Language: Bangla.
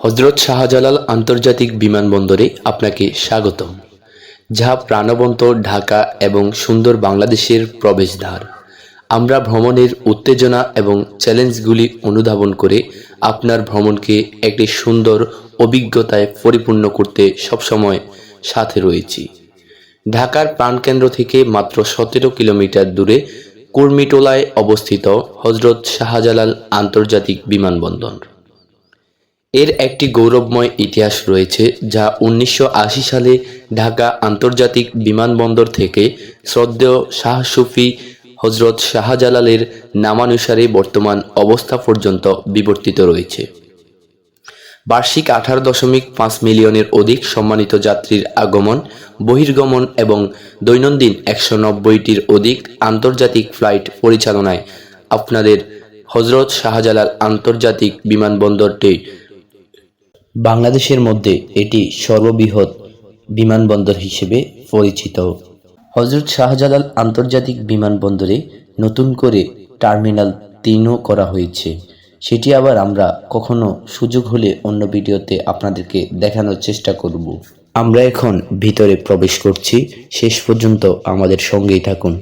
হজরত শাহজালাল আন্তর্জাতিক বিমানবন্দরে আপনাকে স্বাগতম, যা প্রাণবন্ত ঢাকা এবং সুন্দর বাংলাদেশের প্রবেশদ্বার। আমরা ভ্রমণের উত্তেজনা এবং চ্যালেঞ্জগুলি অনুধাবন করে আপনার ভ্রমণকে একটি সুন্দর অভিজ্ঞতায় পরিপূর্ণ করতে সবসময় সাথে রয়েছি। ঢাকার প্রাণকেন্দ্র থেকে মাত্র সতেরো কিলোমিটার দূরে কুর্মিটোলায় অবস্থিত হজরত শাহজালাল আন্তর্জাতিক বিমানবন্দর। এর একটি গৌরবময় ইতিহাস রয়েছে যা উনিশশো আশি সালে ঢাকা আন্তর্জাতিক বিমানবন্দর থেকে শ্রদ্ধেয় শাহ সুফি হজরত শাহজালালের নামানুসারে বর্তমান অবস্থা পর্যন্ত বিবর্তিত রয়েছে। বার্ষিক আঠারো দশমিক পাঁচ মিলিয়নের অধিক সম্মানিত যাত্রীর আগমন, বহির্গমন এবং দৈনন্দিন একশো নব্বইটির অধিক আন্তর্জাতিক ফ্লাইট পরিচালনায় আপনাদের হজরত শাহজালাল আন্তর্জাতিক বিমানবন্দরটি বাংলাদেশের মধ্যে এটি সর্ববৃহৎ বিমানবন্দর হিসেবে পরিচিত। হজরত শাহজালাল আন্তর্জাতিক বিমানবন্দরে নতুন করে টার্মিনাল তিনও করা হয়েছে। সেটি আবার আমরা কখনো সুযোগ হলে অন্য ভিডিওতে আপনাদেরকে দেখানোর চেষ্টা করব। আমরা এখন ভিতরে প্রবেশ করছি। শেষ পর্যন্ত আমাদের সঙ্গেই থাকুন।